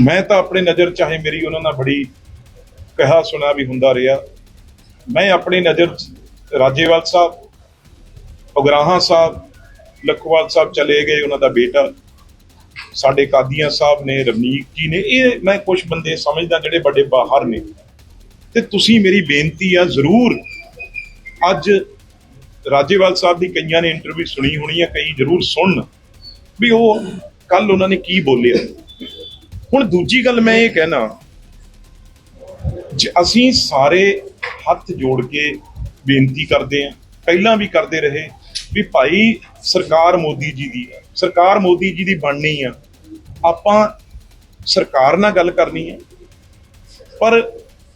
ਮੈਂ ਤਾਂ ਆਪਣੇ ਨਜ਼ਰ ਚਾਹੇ ਮੇਰੀ ਉਹਨਾਂ ਨਾਲ ਬੜੀ ਕਹਾ ਸੁਣਾ ਵੀ ਹੁੰਦਾ ਰਿਹਾ। ਮੈਂ ਆਪਣੀ ਨਜ਼ਰ 'ਚ ਰਾਜੇਵਾਲ ਸਾਹਿਬ, ਉਗਰਾਹਾਂ ਸਾਹਿਬ, ਲਖਵਾਲ ਸਾਹਿਬ ਚਲੇ ਗਏ, ਉਹਨਾਂ ਦਾ ਬੇਟਾ। ਸਾਡੇ ਕਾਦੀਆਂ ਸਾਹਿਬ ਨੇ, ਰਵਨੀਤ ਜੀ ਨੇ, ਇਹ ਮੈਂ ਕੁਝ ਬੰਦੇ ਸਮਝਦਾ ਜਿਹੜੇ ਵੱਡੇ ਬਾਹਰ ਨੇ। ਤੇ ਤੁਸੀਂ ਮੇਰੀ ਬੇਨਤੀ ਆ ਜ਼ਰੂਰ ਅੱਜ ਰਾਜੇਵਾਲ ਸਾਹਿਬ ਦੀ ਕਈਆਂ ਨੇ ਇੰਟਰਵਿਊ ਸੁਣੀ ਹੋਣੀ ਆ, ਕਈ ਜ਼ਰੂਰ ਸੁਣਨ ਵੀ ਉਹ ਕੱਲ ਉਹਨਾਂ ਨੇ ਕੀ ਬੋਲਿਆ। ਹੁਣ ਦੂਜੀ ਗੱਲ ਮੈਂ ਇਹ ਕਹਿਣਾ, ਜੇ ਅਸੀਂ ਸਾਰੇ ਹੱਥ ਜੋੜ ਕੇ ਬੇਨਤੀ ਕਰਦੇ ਆਂ ਪਹਿਲਾਂ ਵੀ ਕਰਦੇ ਰਹੇ ਵੀ ਭਾਈ ਸਰਕਾਰ ਮੋਦੀ ਜੀ ਦੀ ਹੈ, ਸਰਕਾਰ ਮੋਦੀ ਜੀ ਦੀ ਬਣਨੀ ਆ, ਆਪਾਂ ਸਰਕਾਰ ਨਾਲ ਗੱਲ ਕਰਨੀ ਹੈ, ਪਰ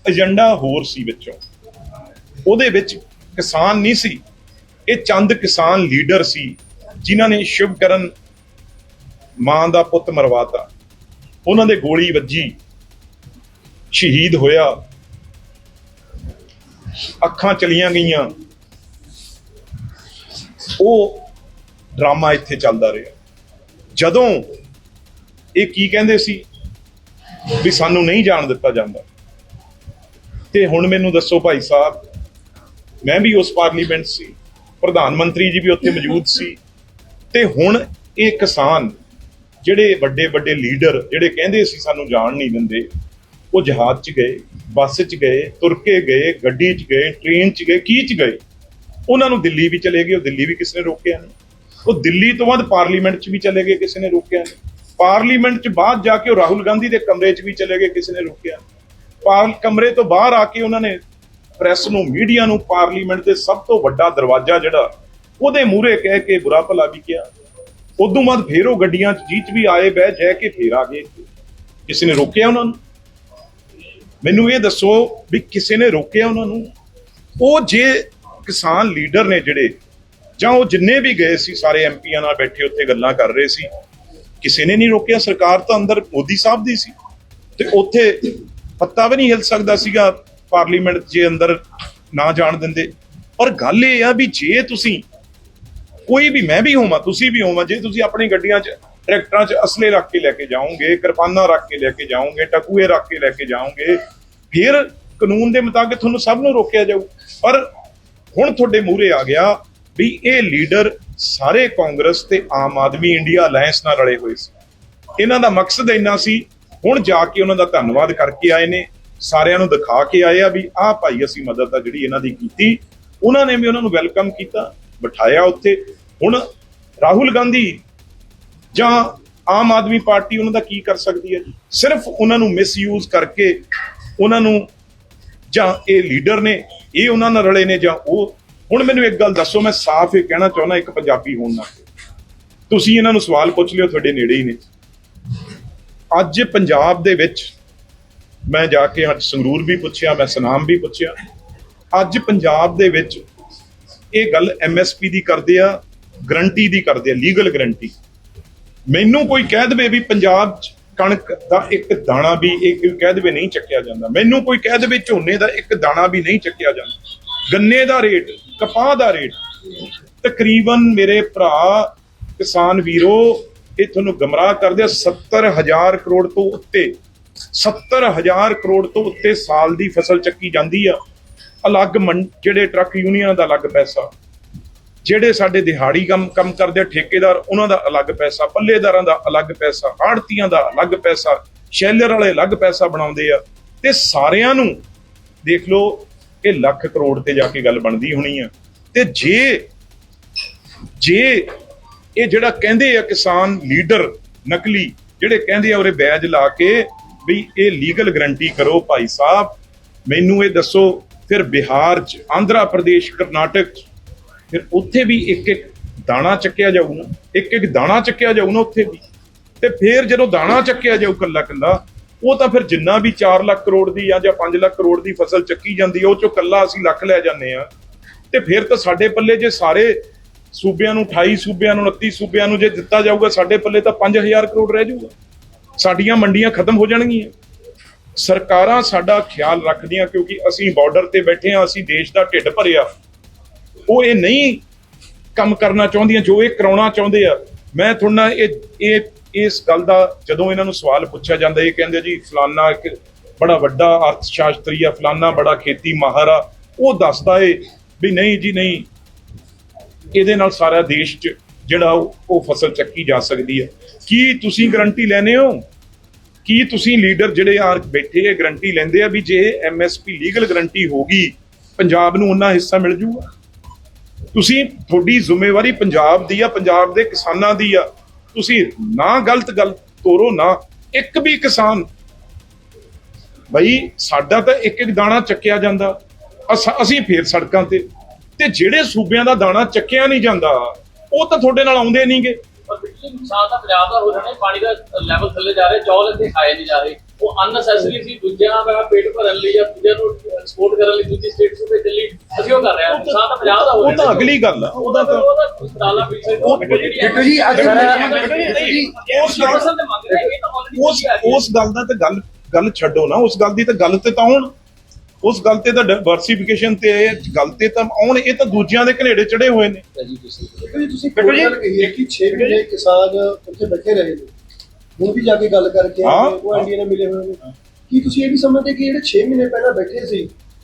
ਏਜੰਡਾ ਹੋਰ ਸੀ ਵਿੱਚੋਂ, ਉਹਦੇ ਵਿੱਚ ਕਿਸਾਨ ਨਹੀਂ ਸੀ, ਇਹ ਚੰਦ ਕਿਸਾਨ ਲੀਡਰ ਸੀ, ਜਿਨ੍ਹਾਂ ਨੇ ਸ਼ਿਵਕਰਨ ਮਾਂ ਦਾ ਪੁੱਤ ਮਰਵਾਤਾ। ਉਹਨਾਂ ਦੇ ਗੋਲੀ ਵੱਜੀ। ਸ਼ਹੀਦ ਹੋਇਆ। ਅੱਖਾਂ ਚਲੀਆਂ ਗਈਆਂ। ਉਹ ਡਰਾਮਾ ਇੱਥੇ ਚੱਲਦਾ ਰਿਹਾ। ਜਦੋਂ ਇਹ ਕੀ ਕਹਿੰਦੇ ਸੀ ਵੀ ਸਾਨੂੰ ਨਹੀਂ ਜਾਣ ਦਿੱਤਾ ਜਾਂਦਾ। ਤੇ ਹੁਣ ਮੈਨੂੰ ਦੱਸੋ ਭਾਈ ਸਾਹਿਬ, ਮੈਂ ਵੀ ਉਸ ਪਾਰਲੀਮੈਂਟ ਸੀ, ਪ੍ਰਧਾਨ ਮੰਤਰੀ ਜੀ ਵੀ ਉੱਥੇ ਮੌਜੂਦ ਸੀ। ਤੇ ਹੁਣ ਇਹ ਕਿਸਾਨ ਜਿਹੜੇ ਵੱਡੇ ਵੱਡੇ ਲੀਡਰ ਜਿਹੜੇ ਕਹਿੰਦੇ ਸੀ ਸਾਨੂੰ ਜਾਣ ਨਹੀਂ ਦਿੰਦੇ, ਉਹ ਜਹਾਜ਼ 'ਚ ਗਏ, ਬੱਸ 'ਚ ਗਏ, ਤੁਰ ਕੇ ਗਏ, ਗੱਡੀ 'ਚ ਗਏ ਟ੍ਰੇਨ 'ਚ ਗਏ, ਕੀ 'ਚ ਗਏ? ਉਹਨਾਂ ਨੂੰ ਦਿੱਲੀ ਵੀ ਚਲੇ ਗਏ, ਉਹ ਦਿੱਲੀ ਵੀ ਕਿਸੇ ਨੇ ਰੋਕਿਆ ਨਹੀਂ। ਉਹ ਦਿੱਲੀ ਤੋਂ ਬਾਅਦ ਪਾਰਲੀਮੈਂਟ 'ਚ ਵੀ ਚਲੇ ਗਏ, ਕਿਸੇ ਨੇ ਰੋਕਿਆ ਨਹੀਂ। ਪਾਰਲੀਮੈਂਟ 'ਚ ਬਾਅਦ ਜਾ ਕੇ ਉਹ ਰਾਹੁਲ ਗਾਂਧੀ ਦੇ ਕਮਰੇ 'ਚ ਵੀ ਚਲੇ ਗਏ, ਕਿਸੇ ਨੇ ਰੋਕਿਆ ਪਾਰ, ਕਮਰੇ ਤੋਂ ਬਾਹਰ ਆ ਕੇ ਉਹਨਾਂ ਨੇ ਪ੍ਰੈਸ ਨੂੰ, ਮੀਡੀਆ ਨੂੰ ਪਾਰਲੀਮੈਂਟ ਦੇ ਸਭ ਤੋਂ ਵੱਡਾ ਦਰਵਾਜ਼ਾ ਜਿਹੜਾ, ਉਹਦੇ ਮੂਹਰੇ ਕਹਿ ਕੇ ਬੁਰਾ ਭਲਾ ਵੀ ਕਿਹਾ। ਉਦੋਂ ਬਾਅਦ ਫੇਰ ਉਹ ਗੱਡੀਆਂ 'ਚ ਜੀਚ ਵੀ ਆਏ, ਬਹਿ ਜੈ ਕੇ ਫੇਰ ਆ ਗਏ। ਕਿਸੇ ਨੇ ਰੋਕਿਆ ਉਹਨਾਂ ਨੂੰ? ਮੈਨੂੰ ਇਹ ਦੱਸੋ ਵੀ ਕਿਸੇ ਨੇ ਰੋਕਿਆ ਉਹਨਾਂ ਨੂੰ? ਉਹ ਜੇ ਕਿਸਾਨ ਲੀਡਰ ਨੇ ਜਿਹੜੇ, ਜਾਂ ਉਹ ਜਿੰਨੇ ਵੀ ਗਏ ਸੀ, ਸਾਰੇ ਐਮਪੀਆਂ ਨਾਲ ਬੈਠੇ ਉੱਥੇ ਗੱਲਾਂ ਕਰ ਰਹੇ ਸੀ, ਕਿਸੇ ਨੇ ਨਹੀਂ ਰੋਕਿਆ? ਸਰਕਾਰ ਤਾਂ ਅੰਦਰ ਮੋਦੀ ਸਾਹਿਬ ਦੀ ਸੀ। ਤੇ ਉੱਥੇ ਪੱਤਾ ਵੀ ਨਹੀਂ ਹਿਲ ਸਕਦਾ ਸੀਗਾ ਪਾਰਲੀਮੈਂਟ ਜੇ ਅੰਦਰ ਨਾ ਜਾਣ ਦਿੰਦੇ। ਪਰ ਗੱਲ ਇਹ ਆ ਵੀ ਜੇ ਤੁਸੀਂ ਕੋਈ ਵੀ ਮੈਂ ਵੀ ਹੋਵਾਂ, ਤੁਸੀਂ ਵੀ ਹੋਵਾਂ, ਜੇ ਤੁਸੀਂ ਆਪਣੀ ਗੱਡੀਆਂ 'ਚ, ਟਰੈਕਟਰਾਂ 'ਚ ਅਸਲੇ ਰੱਖ ਕੇ ਲੈ ਕੇ ਜਾਓਗੇ, ਕਿਰਪਾਨਾਂ ਰੱਖ ਕੇ ਲੈ ਕੇ ਜਾਓਗੇ, ਟਕੂਏ ਰੱਖ ਕੇ ਲੈ ਕੇ ਜਾਓਗੇ, ਫਿਰ ਕਾਨੂੰਨ ਦੇ ਮੁਤਾਬਕ ਤੁਹਾਨੂੰ ਸਭ ਨੂੰ ਰੋਕਿਆ ਜਾਊ। ਪਰ ਹੁਣ ਤੁਹਾਡੇ ਮੂਹਰੇ ਆ ਗਿਆ ਵੀ ਇਹ ਲੀਡਰ ਸਾਰੇ ਕਾਂਗਰਸ ਤੇ ਆਮ ਆਦਮੀ ਇੰਡੀਆ ਅਲਾਈਅੰਸ ਨਾਲ ਰਲੇ ਹੋਏ ਸੀ। ਇਹਨਾਂ ਦਾ ਮਕਸਦ ਇੰਨਾ ਸੀ, ਹੁਣ ਜਾ ਕੇ ਉਹਨਾਂ ਦਾ ਧੰਨਵਾਦ ਕਰਕੇ ਆਏ ਨੇ, ਸਾਰਿਆਂ ਨੂੰ ਦਿਖਾ ਕੇ ਆਏ ਆ ਵੀ ਆਹ ਭਾਈ ਅਸੀਂ ਮਦਦ ਆ ਜਿਹੜੀ ਇਹਨਾਂ ਦੀ ਕੀਤੀ। ਉਹਨਾਂ ਨੇ ਵੀ ਉਹਨਾਂ ਨੂੰ ਵੈਲਕਮ ਕੀਤਾ। ਬਿਠਾਇਆ ਉੱਥੇ। ਹੁਣ ਰਾਹੁਲ ਗਾਂਧੀ ਜਾਂ ਆਮ ਆਦਮੀ ਪਾਰਟੀ ਉਹਨਾਂ ਦਾ ਕੀ ਕਰ ਸਕਦੀ ਹੈ? ਸਿਰਫ ਉਹਨਾਂ ਨੂੰ ਮਿਸਯੂਜ਼ ਕਰਕੇ ਉਹਨਾਂ ਨੂੰ ਜਾਂ ਇਹ ਲੀਡਰ ਨੇ, ਇਹ ਉਹਨਾਂ ਨਾਲ ਰਲੇ ਨੇ ਜਾਂ ਉਹ ਹੁਣ ਮੈਨੂੰ ਇੱਕ ਗੱਲ ਦੱਸੋ, ਮੈਂ ਸਾਫ਼ ਇਹ ਕਹਿਣਾ ਚਾਹੁੰਦਾ ਇੱਕ ਪੰਜਾਬੀ ਹੋਣ ਨਾਲ। ਤੁਸੀਂ ਇਹਨਾਂ ਨੂੰ ਸਵਾਲ ਪੁੱਛ ਲਿਓ, ਤੁਹਾਡੇ ਨੇੜੇ ਹੀ ਨੇ। ਅੱਜ ਪੰਜਾਬ ਦੇ ਵਿੱਚ ਮੈਂ ਜਾ ਕੇ ਅੱਜ ਸੰਗਰੂਰ ਵੀ ਪੁੱਛਿਆ, ਮੈਂ ਸਨਾਮ ਵੀ ਪੁੱਛਿਆ। ਅੱਜ ਪੰਜਾਬ ਦੇ ਵਿੱਚ ਇਹ ਗੱਲ ਐਮਐਸਪੀ ਦੀ ਕਰਦੇ ਆ ਗਰੰਟੀ ਦੀ ਕਰਦੇ ਆ ਲੀਗਲ ਗਰੰਟੀ ਮੈਨੂੰ ਕੋਈ ਕਹਿ ਦੇਵੇ ਵੀ ਪੰਜਾਬ 'ਚ ਕਣਕ ਦਾ ਇੱਕ ਦਾਣਾ ਵੀ ਇਹ ਕੋਈ ਕਹਿ ਦੇਵੇ ਨਹੀਂ ਚੱਕਿਆ ਜਾਂਦਾ। ਮੈਨੂੰ ਕੋਈ ਕਹਿ ਦੇਵੇ ਝੋਨੇ ਦਾ ਇੱਕ ਦਾਣਾ ਵੀ ਨਹੀਂ ਚੱਕਿਆ ਜਾਂਦਾ। ਗੰਨੇ ਦਾ ਰੇਟ, ਕਪਾਹ ਦਾ ਰੇਟ, ਤਕਰੀਬਨ ਮੇਰੇ ਭਰਾ, ਕਿਸਾਨ ਵੀਰੋ, ਇਹ ਤੁਹਾਨੂੰ ਗਮਰਾਹ ਕਰਦੇ ਆ 70000 ਕਰੋੜ ਤੋਂ ਉੱਤੇ 70000 ਕਰੋੜ ਤੋਂ ਉੱਤੇ ਸਾਲ ਦੀ ਫਸਲ ਚੱਕੀ ਜਾਂਦੀ ਆ। ਅਲੱਗ ਮੰ- ਜਿਹੜੇ ਟਰੱਕ ਯੂਨੀਅਨ ਦਾ ਅਲੱਗ ਪੈਸਾ। ਜਿਹੜੇ ਸਾਡੇ ਦਿਹਾੜੀ ਕੰਮ ਕੰਮ ਕਰਦੇ ਆ, ਠੇਕੇਦਾਰ, ਉਹਨਾਂ ਦਾ ਅਲੱਗ ਪੈਸਾ, ਪੱਲੇਦਾਰਾਂ ਦਾ ਅਲੱਗ ਪੈਸਾ, ਆੜਤੀਆਂ ਦਾ ਅਲੱਗ ਪੈਸਾ, ਸ਼ੈਲਰ ਵਾਲੇ ਅਲੱਗ ਪੈਸਾ ਬਣਾਉਂਦੇ ਆ। ਤੇ ਸਾਰਿਆਂ ਨੂੰ ਦੇਖ ਲਓ ਇਹ ਲੱਖ ਕਰੋੜ ਤੇ ਜਾ ਕੇ ਗੱਲ ਬਣਦੀ ਹੋਣੀ ਆ। ਤੇ ਜੇ ਜੇ ਇਹ ਜਿਹੜਾ ਕਹਿੰਦੇ ਆ ਕਿਸਾਨ ਲੀਡਰ ਨਕਲੀ, ਜਿਹੜੇ ਕਹਿੰਦੇ ਆ ਉਰੇ ਬੈਜ ਲਾ ਕੇ ਵੀ ਇਹ ਲੀਗਲ ਗਰੰਟੀ ਕਰੋ ਭਾਈ ਸਾਹਿਬ, ਮੈਨੂੰ ਇਹ ਦੱਸੋ ਫਿਰ ਬਿਹਾਰ ਚ, ਆਂਧਰਾ ਪ੍ਰਦੇਸ਼, ਕਰਨਾਟਕ 'ਚ, ਫਿਰ ਉੱਥੇ ਵੀ ਇੱਕ ਇੱਕ ਦਾਣਾ ਚੱਕਿਆ ਜਾਊ ਨਾ, ਇੱਕ ਇੱਕ ਦਾਣਾ ਚੱਕਿਆ ਜਾਊ ਨਾ ਉੱਥੇ ਵੀ। ਤੇ ਫਿਰ ਜਦੋਂ ਦਾਣਾ ਚੱਕਿਆ ਜਾਊ ਕੱਲਾ ਕੱਲਾ, ਉਹ ਤਾਂ ਫਿਰ ਜਿੰਨਾ ਵੀ 4 ਲੱਖ ਕਰੋੜ ਦੀ ਜਾਂ ਜਾਂ 5 ਲੱਖ ਕਰੋੜ ਦੀ ਫਸਲ ਚੱਕੀ ਜਾਂਦੀ ਹੈ ਉਹ ਚੋਂ ਕੱਲਾ ਅਸੀਂ ਲੱਖ ਲੈ ਜਾਂਦੇ ਆ। ਤੇ ਫਿਰ ਤਾਂ ਸਾਡੇ ਪੱਲੇ ਜੇ ਸਾਰੇ ਸੂਬਿਆਂ ਨੂੰ 28 ਸੂਬਿਆਂ ਨੂੰ 29 ਸੂਬਿਆਂ ਨੂੰ ਜੇ ਦਿੱਤਾ ਜਾਊਗਾ, ਸਾਡੇ ਪੱਲੇ ਤਾਂ 5000 ਕਰੋੜ ਰਹਿ ਜਾਊਗਾ। ਸਾਡੀਆਂ ਮੰਡੀਆਂ ਖਤਮ ਹੋ ਜਾਣਗੀਆਂ। ਸਰਕਾਰਾਂ ਸਾਡਾ ਖਿਆਲ ਰੱਖਦੀਆਂ ਕਿਉਂਕਿ ਅਸੀਂ ਬਾਰਡਰ ਤੇ ਬੈਠੇ ਆ ਅਸੀਂ ਦੇਸ਼ ਦਾ ਢਿੱਡ ਭਰਿਆ। ਉਹ ਇਹ ਨਹੀਂ ਕੰਮ ਕਰਨਾ ਚਾਹੁੰਦੀਆਂ, ਜੋ ਇਹ ਕਰਾਉਣਾ ਚਾਹੁੰਦੇ ਆ। ਮੈਂ ਤੁਹਾਡਾ ਇਹ ਇਹ, ਇਸ ਗੱਲ ਦਾ ਜਦੋਂ ਇਹਨਾਂ ਨੂੰ ਸਵਾਲ ਪੁੱਛਿਆ ਜਾਂਦਾ, ਇਹ ਕਹਿੰਦੇ ਜੀ, ਫਲਾਨਾ ਇੱਕ ਬੜਾ ਵੱਡਾ ਅਰਥ ਸ਼ਾਸਤਰੀ ਆ, ਫਲਾਨਾ ਬੜਾ ਖੇਤੀ ਮਾਹਰ ਆ, ਉਹ ਦੱਸਦਾ ਏ ਵੀ ਨਹੀਂ ਜੀ, ਨਹੀਂ। ਇਹਦੇ ਨਾਲ ਸਾਰਾ ਦੇਸ਼ 'ਚ ਜਿਹੜਾ ਉਹ ਉਹ ਫਸਲ ਚੱਕੀ ਜਾ ਸਕਦੀ ਹੈ ਕੀ ਤੁਸੀਂ ਗਰੰਟੀ ਲੈਨੇ ਹੋ? ਕੀ ਤੁਸੀਂ ਲੀਡਰ ਜਿਹੜੇ ਆ ਬੈਠੇ ਆ ਗਰੰਟੀ ਲੈਂਦੇ ਆ ਵੀ ਜੇ ਐਮਐਸਪੀ ਲੀਗਲ ਗਰੰਟੀ ਹੋਗੀ ਪੰਜਾਬ ਨੂੰ ਉਹਨਾਂ ਹਿੱਸਾ ਮਿਲ ਜੂਗਾ? ਤੁਸੀਂ ਤੁਹਾਡੀ ਜ਼ਿੰਮੇਵਾਰੀ ਪੰਜਾਬ ਦੀ ਆ, ਪੰਜਾਬ ਦੇ ਕਿਸਾਨਾਂ ਦੀ ਆ। ਤੁਸੀਂ ਨਾ ਗਲਤ ਗੱਲ ਤੋਰੋ, ਨਾ ਇੱਕ ਵੀ ਕਿਸਾਨ। ਬਈ, ਸਾਡਾ ਤਾਂ ਇੱਕ ਇੱਕ ਦਾਣਾ ਚੱਕਿਆ ਜਾਂਦਾ। ਅਸ- ਅਸੀਂ ਫੇਰ ਸੜਕਾਂ ਤੇ। ਤੇ ਜਿਹੜੇ ਸੂਬਿਆਂ ਦਾ ਦਾਣਾ ਚੱਕਿਆ ਨਹੀਂ ਜਾਂਦਾ, ਉਹ ਤਾਂ ਤੁਹਾਡੇ ਨਾਲ ਆਉਂਦੇ ਨਹੀਂਗੇ। ਪਰ ਨੁਕਸਾਨ ਤਾਂ ਪੰਜਾਬ ਦਾ ਹੋ ਜਾਣਾ ਪਾਣੀ ਦਾ ਲੈਵਲ ਥੱਲੇ ਜਾ ਰਿਹਾ ਚੌਲ ਇੱਥੇ ਖਾਏ ਨਹੀਂ ਜਾ ਰਹੇ। ਉਹ ਅਨਨੈਸੈਸਰੀ ਸੀ ਦੂਜਿਆਂ ਦਾ ਪੇਟ ਭਰਨ ਲਈ ਜਾਂ ਦੂਜਿਆਂ ਨੂੰ ਐਕਸਪੋਰਟ ਕਰਨ ਲਈ ਦੂਜੀ ਸਟੇਟਸ ਨੂੰ ਭੇਜਣ ਲਈ ਅਸੀਂ ਉਹ ਕਰ ਰਹੇ ਹਾਂ। ਨੁਕਸਾਨ ਤਾਂ ਪੰਜਾਬ ਦਾ ਹੋ ਉਹ ਜਾਣਾ ਤਾਂ ਅਗਲੀ ਗੱਲ ਆ ਉਹਦਾ ਤਾਂ ਡਾਲਾ ਪਿੱਛੇ ਉਹ ਬਿੱਟੂ ਜੀ, ਅੱਜ ਉਸ ਰਹੇ ਉਸ ਗੱਲ ਦਾ ਤਾਂ ਗੱਲ ਗੱਲ ਛੱਡੋ ਨਾ ਉਸ ਗੱਲ ਦੀ ਤਾਂ ਗੱਲ ਤੇ ਤਾਂ ਆਉਣ ਉਸ ਗੱਲ ਤੇ ਤਾਂ ਡਾਈਵਰਸਿਫਿਕੇਸ਼ਨ ਤੇ ਗੱਲ ਤੇ ਤਾਂ ਆਉਣ ਇਹ ਤਾਂ ਦੂਜਿਆਂ ਦੇ ਘਨੇੜੇ ਚੜੇ ਹੋਏ ਨੇ। ਦੇਖੋ ਜੀ ਤੁਸੀਂ ਕੋਈ ਗੱਲ ਕਹੀ ਹੈ ਕਿ 6 ਮਹੀਨੇ ਕਿਸਾਨ ਉੱਥੇ ਬੈਠੇ ਰਹੇ ਨੇ। ਹੁਣ ਵੀ ਜਾ ਕੇ ਗੱਲ ਕਰਕੇ ਆਏ ਹਾਂ, ਨੇ, ਉਹ ਐਨਡੀਏ ਨਾਲ ਮਿਲੇ ਹੋਏ ਨੇ। ਕੀ ਤੁਸੀਂ ਇਹ ਵੀ ਸਮਝਦੇ ਕਿ ਜਿਹੜੇ 6 ਮਹੀਨੇ ਪਹਿਲਾਂ ਬੈਠੇ ਸੀ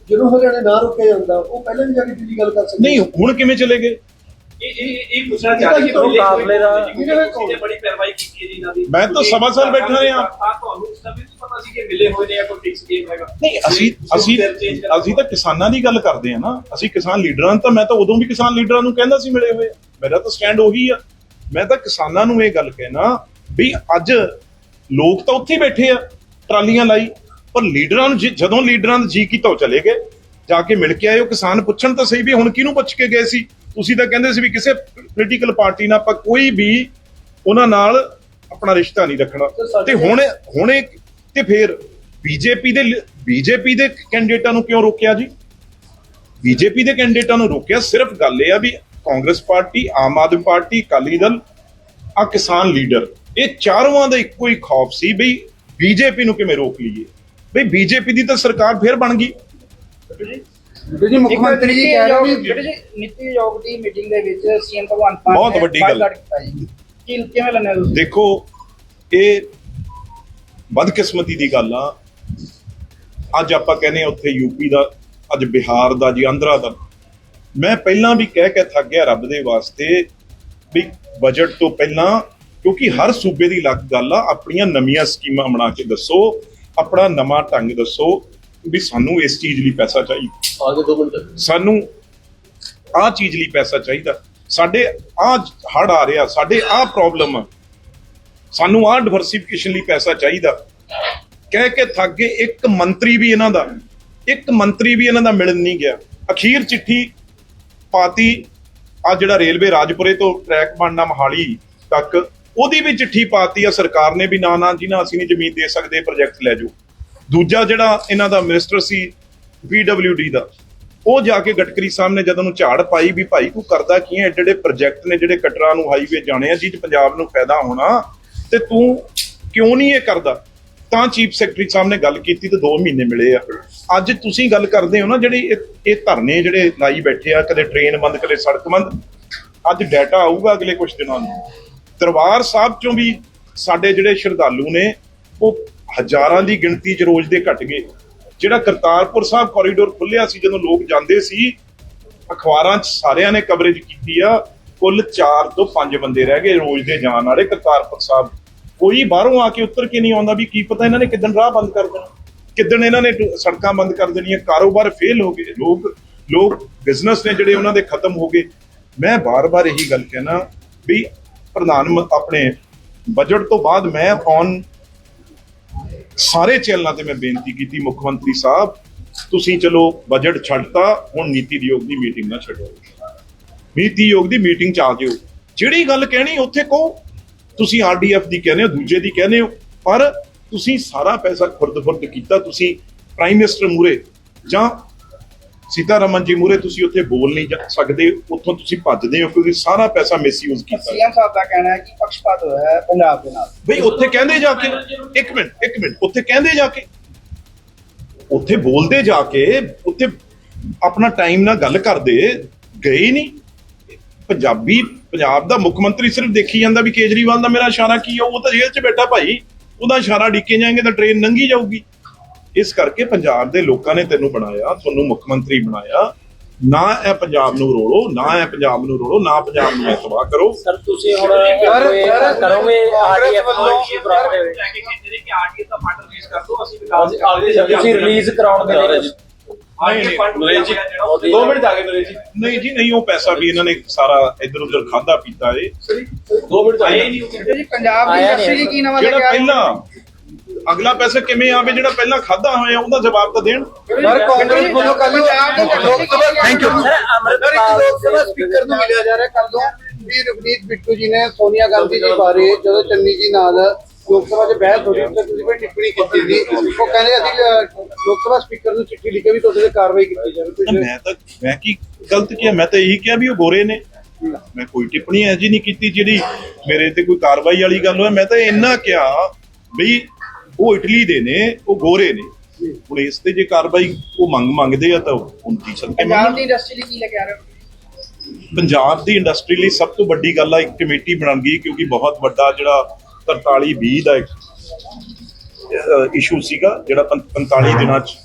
ਜਦੋਂ ਹਰਿਆਣੇ ਨਾ ਰੁਕਿਆ ਜਾਂਦਾ ਉਹ ਪਹਿਲਾਂ ਵੀ ਜਾ ਕੇ ਦਿੱਲੀ ਗੱਲ ਕਰ ਸਕਦੇ ਨਹੀਂ ਹੁਣ ਕਿਵੇਂ ਚਲੇ ਗਏ? ਇਹ ਇਹ ਇਹ ਪੁੱਛਣਾ ਇਹ ਤਾਂ ਚਾਹੀਦਾ ਕਿ ਮੁਕਾਬਲੇ ਮੁਕਾਬਲੇ ਦਾ- ਦਾ ਜਿਹਨੇ ਬੜੀ ਪੈਰਵਾਈ ਕੀਤੀ ਹੈ ਜੀ ਇਹਨਾਂ ਦੀ। ਮੈਂ ਤਾਂ ਸਵਾ ਸਾਲ ਬੈਠਾ ਰਿਹਾ। ਹਾਂ ਤੁਹਾਨੂੰ ਸਮੇਂ ਵੀ ਪਤਾ ਸੀ ਕਿ ਮਿਲੇ ਹੋਏ ਨੇ ਜਾਂ ਕੋਈ ਫਿਕਸ ਗੇਮ ਹੈਗਾ। ਨਹੀਂ ਅਸੀਂ ਅਸੀਂ ਅਸੀਂ ਤਾਂ ਕਿਸਾਨਾਂ ਦੀ ਗੱਲ ਕਰਦੇ ਆ ਨਾ। ਅਸੀਂ ਕਿਸਾਨ ਲੀਡਰਾਂ ਨੂੰ ਤਾਂ ਮੈਂ ਤਾਂ ਉਦੋਂ ਵੀ ਕਿਸਾਨ ਲੀਡਰਾਂ ਨੂੰ ਕਹਿੰਦਾ ਸੀ ਮਿਲੇ ਹੋਏ। ਮੇਰਾ ਤਾਂ ਸਟੈਂਡ ਉਹੀ ਆ। ਮੈਂ ਤਾਂ ਕਿਸਾਨਾਂ ਨੂੰ ਇਹ ਗੱਲ ਕਹਿਣਾ ਵੀ ਅੱਜ ਲੋਕ ਤਾਂ ਉੱਥੇ ਬੈਠੇ ਆ ਟਰਾਲੀਆਂ ਲਾਈ। ਪਰ ਲੀਡਰਾਂ ਨੂੰ ਜੇ- ਜਦੋਂ ਲੀਡਰਾਂ ਦਾ ਜੀ ਕੀਤਾ ਉਹ ਚਲੇ ਗਏ। ਜਾ ਕੇ ਮਿਲ ਕੇ ਆਏ ਉਹ ਕਿਸਾਨ ਪੁੱਛਣ ਤਾਂ ਸਹੀ ਵੀ ਹੁਣ ਕਿਹਨੂੰ ਪੁੱਛ ਕੇ ਗਏ ਸੀ? ਤੁਸੀਂ ਤਾਂ ਕਹਿੰਦੇ ਸੀ ਵੀ ਕਿਸੇ ਪੋਲੀਟੀਕਲ ਪਾਰਟੀ ਨਾਲ ਆਪਾਂ ਕੋਈ ਵੀ ਉਹਨਾਂ ਨਾਲ ਆਪਣਾ ਰਿਸ਼ਤਾ ਨਹੀਂ ਰੱਖਣਾ। ਤੇ ਹੁਣ ਹੁਣ ਤੇ ਫਿਰ ਬੀਜੇਪੀ ਦੇ ਬੀਜੇਪੀ ਦੇ ਕੈਂਡੀਡੇਟਾਂ ਨੂੰ ਕਿਉਂ ਰੋਕਿਆ ਜੀ? ਬੀਜੇਪੀ ਦੇ ਕੈਂਡੀਡੇਟਾਂ ਨੂੰ ਰੋਕਿਆ ਸਿਰਫ ਗੱਲ ਇਹ ਆ ਵੀ ਕਾਂਗਰਸ ਪਾਰਟੀ ਆਮ ਆਦਮੀ ਪਾਰਟੀ ਅਕਾਲੀ ਦਲ ਆ ਕਿਸਾਨ ਲੀਡਰ। ਇਹ ਚਾਰੋਂ ਦਾ ਇੱਕੋ ਹੀ ਖੌਫ ਸੀ ਬਈ ਬੀਜੇਪੀ ਨੂੰ ਕਿਵੇਂ ਰੋਕ ਲਈਏ? ਬਈ ਬੀਜੇਪੀ ਦੀ ਤਾਂ ਸਰਕਾਰ ਫੇਰ ਬਣ ਗਈ। ਜੀ ਮੁੱਖ ਮੰਤਰੀ ਜੀ ਕਹਿ ਰਹੇ ਨੇ ਬਿੱਟੂ ਜੀ ਨੀਤੀ ਆਯੋਗ ਦੀ ਮੀਟਿੰਗ ਦੇ ਵਿੱਚ ਸੀਐਮ ਭਗਵੰਤ ਮਾਨ ਬਹੁਤ ਵੱਡੀ ਗੱਲ। ਕੀ ਕਿਵੇਂ ਲੈਣੇ ਤੁਸੀਂ? ਦੇਖੋ ਇਹ ਬਦਕਿਸਮਤੀ ਦੀ ਗੱਲ ਆ। ਅੱਜ ਆਪਾਂ ਕਹਿੰਦੇ ਆ ਉੱਥੇ ਯੂਪੀ ਦਾ ਅੱਜ ਬਿਹਾਰ ਦਾ ਜੀ ਆਂਧਰਾ ਦਾ। ਮੈਂ ਪਹਿਲਾਂ ਵੀ ਕਹਿ ਕੇ ਥੱਕ ਗਿਆ ਰੱਬ ਦੇ ਵਾਸਤੇ ਵੀ ਬਜਟ ਤੋਂ ਪਹਿਲਾਂ ਕਿਉਂਕਿ ਹਰ ਸੂਬੇ ਦੀ ਅਲੱਗ ਗੱਲ ਆ ਆਪਣੀਆਂ ਨਵੀਆਂ ਸਕੀਮਾਂ ਬਣਾ ਕੇ ਦੱਸੋ ਆਪਣਾ ਨਵਾਂ ਢੰਗ ਦੱਸੋ। ਵੀ ਸਾਨੂੰ ਇਸ ਚੀਜ਼ ਲਈ ਪੈਸਾ ਚਾਹੀਦਾ। ਆਗੇ ਦੋ ਮਿੰਟ। ਸਾਨੂੰ ਆਹ ਚੀਜ਼ ਲਈ ਪੈਸਾ ਚਾਹੀਦਾ। ਸਾਡੇ ਆਹ ਹੜ ਆ ਰਿਹਾ ਸਾਡੇ ਆਹ ਪ੍ਰੋਬਲਮ ਆ। ਸਾਨੂੰ ਆਹ ਡਿਵਰਸਿਫਿਕੇਸ਼ਨ ਲਈ ਪੈਸਾ ਚਾਹੀਦਾ। ਕਹਿ ਕੇ ਥੱਕ ਗਏ ਇੱਕ ਮੰਤਰੀ ਵੀ ਇਹਨਾਂ ਦਾ ਇੱਕ ਮੰਤਰੀ ਵੀ ਇਹਨਾਂ ਦਾ ਮਿਲਣ ਨਹੀਂ ਗਿਆ। ਅਖੀਰ ਚਿੱਠੀ ਪਾਤੀ ਆ ਜਿਹੜਾ ਰੇਲਵੇ ਰਾਜਪੁਰੇ ਤੋਂ ਟਰੈਕ ਬਣਨਾ ਮਹਾਲੀ ਤੱਕ ਉਹਦੀ ਵੀ ਚਿੱਠੀ ਪਾਤੀ ਆ ਸਰਕਾਰ ਨੇ ਵੀ ਨਾ ਨਾ ਜੀ ਨਾ ਅਸੀਂ ਨਹੀਂ ਜ਼ਮੀਨ ਦੇ ਸਕਦੇ ਪ੍ਰੋਜੈਕਟ ਲੈ ਜਾਓ। ਦੂਜਾ ਜਿਹੜਾ ਇਹਨਾਂ ਦਾ ਮਿਨਿਸਟਰ ਸੀ ਪੀਡਬਲਯੂਡੀ ਦਾ, ਉਹ ਜਾ ਕੇ ਗਟਕਰੀ ਸਾਹਿਬ ਨੇ ਜਦੋਂ ਨੂੰ ਝਾੜ ਪਾਈ ਵੀ ਭਾਈ ਤੂੰ ਕਰਦਾ ਕੀ ਹੈ? ਏਡੇ ਏਡੇ ਪ੍ਰੋਜੈਕਟ ਨੇ, ਜਿਹੜੇ ਕਟਰਾ ਨੂੰ ਹਾਈਵੇ ਜਾਣੇ ਆ ਜਿਹ ਪੰਜਾਬ ਨੂੰ ਫਾਇਦਾ ਹੋਣਾ, ਤੇ ਤੂੰ ਕਿਉਂ ਨਹੀਂ ਇਹ ਕਰਦਾ? ਤਾਂ ਚੀਫ ਸੈਕਟਰੀ ਸਾਹਿਬ ਨੇ ਗੱਲ ਕੀਤੀ ਤੇ 2 ਮਹੀਨੇ ਮਿਲੇ ਆ। ਅੱਜ ਤੁਸੀਂ ਗੱਲ ਕਰਦੇ ਹੋ ਨਾ, ਜਿਹੜੇ ਇਹ- ਇਹ ਧਰਨੇ ਜਿਹੜੇ ਲਾਈ ਬੈਠੇ ਆ, ਕਦੇ ਟ੍ਰੇਨ ਬੰਦ, ਕਦੇ ਸੜਕ ਬੰਦ, ਅੱਜ ਡਾਟਾ ਆਊਗਾ ਅਗਲੇ ਕੁਝ ਦਿਨਾਂ ਨੂੰ। ਦਰਬਾਰ ਸਾਹਿਬ ਚੋਂ ਵੀ ਸਾਡੇ ਜਿਹੜੇ ਸ਼ਰਧਾਲੂ ਨੇ, ਉਹ ਹਜ਼ਾਰਾਂ ਦੀ ਗਿਣਤੀ 'ਚ ਰੋਜ਼ ਦੇ ਘਟ ਗਏ। ਜਿਹੜਾ ਕਰਤਾਰਪੁਰ ਸਾਹਿਬ ਕੋਰੀਡੋਰ ਖੁੱਲਿਆ ਸੀ, ਜਦੋਂ ਲੋਕ ਜਾਂਦੇ ਸੀ, ਅਖਬਾਰਾਂ 'ਚ ਸਾਰਿਆਂ ਨੇ ਕਵਰੇਜ ਕੀਤੀ ਆ, ਕੁੱਲ 4 ਤੋਂ 5 ਬੰਦੇ ਰਹਿ ਗਏ ਰੋਜ਼ ਦੇ ਜਾਣ ਵਾਲੇ ਕਰਤਾਰਪੁਰ ਸਾਹਿਬ। ਕੋਈ ਬਾਹਰੋਂ ਆ ਕੇ ਉੱਤਰ ਕੇ ਨਹੀਂ ਆਉਂਦਾ ਵੀ ਕੀ ਪਤਾ ਇਹਨਾਂ ਨੇ ਕਿਦਣ ਰਾਹ ਬੰਦ ਕਰ ਦੇਣਾ। ਕਿਦਣ ਇਹਨਾਂ ਨੇ ਸੜਕਾਂ ਬੰਦ ਕਰ ਦੇਣੀਆਂ, ਕਾਰੋਬਾਰ ਫੇਲ ਹੋ ਗਏ। ਲੋਕ ਲੋਕ ਬਿਜ਼ਨਸ ਨੇ ਜਿਹੜੇ ਉਹਨਾਂ ਦੇ ਖਤਮ ਹੋ ਗਏ। ਮੈਂ ਬਾਰ-ਬਾਰ ਇਹੀ ਗੱਲ ਕਹਿਣਾ ਵੀ ਪ੍ਰਧਾਨ ਆਪਣੇ ਬਜਟ ਤੋਂ ਬਾਅਦ ਮੈਂ ਔਨ ਸਾਰੇ ਚੈਨਲਾਂ ਤੇ ਮੈਂ ਬੇਨਤੀ ਕੀਤੀ, ਮੁੱਖ ਮੰਤਰੀ ਸਾਹਿਬ, ਤੁਸੀਂ ਚਲੋ ਬਜਟ ਛੱਡਤਾ, ਹੁਣ ਨੀਤੀ ਆਯੋਗ ਦੀ ਮੀਟਿੰਗ ਨਾ ਛੱਡੋ। ਨੀਤੀ ਆਯੋਗ ਦੀ ਮੀਟਿੰਗ ਚ ਆ ਜਿਓ। ਜਿਹੜੀ ਗੱਲ ਕਹਿਣੀ, ਉੱਥੇ ਕਹੋ। ਤੁਸੀਂ ਆਰਡੀਐਫ ਦੀ ਕਹਿੰਦੇ ਹੋ, ਦੂਜੇ ਦੀ ਕਹਿੰਦੇ ਹੋ, ਪਰ ਤੁਸੀਂ ਸਾਰਾ ਪੈਸਾ ਖੁਰਦ-ਫੁਰਦ ਕੀਤਾ, ਤੁਸੀਂ ਪ੍ਰਾਈਮ ਮਿਨਿਸਟਰ ਮੂਰੇ ਜਾਂ ਸੀਤਾਰਮਨ ਜੀ ਮੂਰੇ ਤੁਸੀਂ ਉੱਥੇ ਬੋਲ ਨਹੀਂ ਜਾ ਸਕਦੇ ਉੱਥੋਂ ਤੁਸੀਂ ਭੱਜਦੇ ਹੋ ਕਿਉਂਕਿ ਸਾਰਾ ਪੈਸਾ ਮਿਸਯੂਜ਼ ਕੀਤਾ। ਸੀਐਮ ਸਾਹਿਬ ਦਾ ਕਹਿਣਾ ਹੈ ਕਿ ਪੱਖਪਾਤ ਹੋਇਆ ਹੈ ਪੰਜਾਬ ਦੇ ਨਾਲ। ਬਈ ਉੱਥੇ ਕਹਿੰਦੇ ਜਾ ਕੇ ਇੱਕ ਮਿੰਟ ਇੱਕ ਮਿੰਟ ਉੱਥੇ ਕਹਿੰਦੇ ਜਾ ਕੇ ਉੱਥੇ ਬੋਲਦੇ ਜਾ ਕੇ ਉੱਥੇ ਆਪਣਾ ਟਾਈਮ ਨਾਲ ਗੱਲ ਕਰਦੇ ਗਏ ਨਹੀਂ। ਪੰਜਾਬੀ ਪੰਜਾਬ ਦਾ ਮੁੱਖ ਮੰਤਰੀ ਸਿਰਫ ਦੇਖੀ ਜਾਂਦਾ ਵੀ ਕੇਜਰੀਵਾਲ ਦਾ ਮੇਰਾ ਇਸ਼ਾਰਾ ਕੀ ਆ ਉਹ ਤਾਂ ਜੇਲ੍ਹ 'ਚ ਬੈਠਾ ਭਾਈ ਉਹਦਾ ਇਸ਼ਾਰਾ ਡਿੱਕੇ ਜਾਏਗੇ ਤਾਂ ਟ੍ਰੇਨ ਲੰਘੀ ਜਾਊਗੀ। ਇਸ ਕਰਕੇ ਪੰਜਾਬ ਦੇ ਲੋਕਾਂ ਨੇ ਤੈਨੂੰ ਬਣਾਇਆ ਤੁਹਾਨੂੰ ਮੁੱਖ ਮੰਤਰੀ ਬਣਾਇਆ। ਨਾ ਇਹ ਪੰਜਾਬ ਨੂੰ ਰੋਲੋ ਨਾ ਇਹ ਪੰਜਾਬ ਨੂੰ ਰੋਲੋ ਨਾ ਪੰਜਾਬ ਨੂੰ ਤਬਾਹ ਕਰੋ। ਸਰ ਤੁਸੀਂ ਹੁਣ ਕਰੋਗੇ ਆਰਡੀਐਫ ਵੱਲੋਂ- ਨੂੰ ਬਰਾਬਰ ਹੋਵੇ ਲੈ ਕੇ ਕਹਿੰਦੇ ਕਿ ਦਾ ਫੰਡ ਰਿਲੀਜ਼ ਕਰ ਦਿਓ ਅਸੀਂ ਵਿਕਾਸ ਤੁਸੀਂ ਰਿਲੀਜ਼ ਕਰਾਉਣ ਦੇ ਲਈ ਦੋ ਨਹੀਂ ਜੀ ਨਹੀਂ ਉਹ ਪੈਸਾ ਵੀ ਇਹਨਾਂ ਨੇ ਸਾਰਾ ਇੱਧਰ ਉੱਧਰ ਖਾਦਾ ਪੀਤਾ ਏ। ਦੋ ਮਿੰਟ ਆਏ ਨਹੀਂ ਜੀ ਪੰਜਾਬ ਦੀ ਇੰਡਸਟਰੀ ਕੀ ਨਵਾਂ ਲੈ ਜਿਹੜਾ ਕੇ ਆਏ ਹੋ? ਪਹਿਲਾਂ ਅਗਲਾ ਪੈਸਾ ਕਿਵੇਂ ਆਵੇ ਜਿਹੜਾ ਪਹਿਲਾਂ ਖਾਦਾ ਹੋਇਆ ਉਹਦਾ ਜਵਾਬ ਤਾਂ ਦੇਣ। ਸਰ ਕਾਂਗਰਸ ਵੱਲੋਂ ਕੱਲ Lok Sabha thank you sir sir ਇੱਕ ਅਮਰਪਾਲ ਲੋਕ ਸਭਾ ਸਪੀਕਰ ਨੂੰ ਮਿਲਿਆ ਜਾ ਰਿਹਾ ਕੱਲ ਤੋਂ ਵੀ ਰਵਨੀਤ ਬਿੱਟੂ ਜੀ ਨੇ ਸੋਨੀਆ ਗਾਂਧੀ ਜੀ ਬਾਰੇ ਜਦੋਂ ਚੰਨੀ ਜੀ ਨਾਲ ਲੋਕ ਸਭਾ 'ਚ ਬਹਿਸ ਹੋ ਰਹੀ ਸੀ ਤਾਂ ਤੁਸੀਂ ਕੋਈ ਟਿੱਪਣੀ ਕੀਤੀ ਸੀ। ਉਹ ਕਹਿੰਦੇ ਅਸੀਂ ਲੋਕ ਸਭਾ ਸਪੀਕਰ ਨੂੰ ਚਿੱਠੀ ਲਿਖ ਕੇ ਵੀ ਤੁਹਾਡੇ ਤੇ ਕਾਰਵਾਈ ਕੀਤੀ ਜਾਵੇ। ਮੈਂ ਤਾਂ ਮੈਂ ਕੀ ਗਲਤ ਕਿਹਾ? ਮੈਂ ਤਾਂ ਇਹੀ ਕਿਹਾ ਵੀ ਉਹ ਗੋਰੇ ਨੇ। ਮੈਂ ਕੋਈ ਟਿੱਪਣੀ ਐਜੀ ਨਹੀਂ ਕੀਤੀ ਜਿਹੜੀ ਮੇਰੇ ਤੇ ਕੋਈ ਕਾਰਵਾਈ ਵਾਲੀ ਗੱਲ ਹੋਏ ਮੈਂ ਤਾਂ ਇੰਨਾ ਕਿਹਾ ਵੀ ਉਹ ਇਟਲੀ ਦੇ ਨੇ ਉਹ ਗੋਰੇ ਨੇ। ਹੁਣ ਇਸ ਤੇ ਜੇ ਕਾਰਵਾਈ ਉਹ ਮੰਗ ਮੰਗਦੇ ਆ ਤਾਂ ਉਨਤੀ ਸਦਕੇ ਪੰਜਾਬ ਦੀ ਇੰਡਸਟਰੀ ਲਈ ਕੀ ਲੈ ਕੇ ਆ ਰਹੇ ਹੋ? ਪੰਜਾਬ ਦੀ ਇੰਡਸਟਰੀ ਲਈ ਸਭ ਤੋਂ ਵੱਡੀ ਗੱਲ ਆ ਇੱਕ ਕਮੇਟੀ ਬਣ ਗਈ ਕਿਉਂਕਿ ਬਹੁਤ ਵੱਡਾ ਜਿਹੜਾ 43 20 ਦਾ ਇੱਕ ਇਸ਼ੂ ਸੀਗਾ ਜਿਹੜਾ ਪੰ- 45 ਦਿਨਾਂ ਚ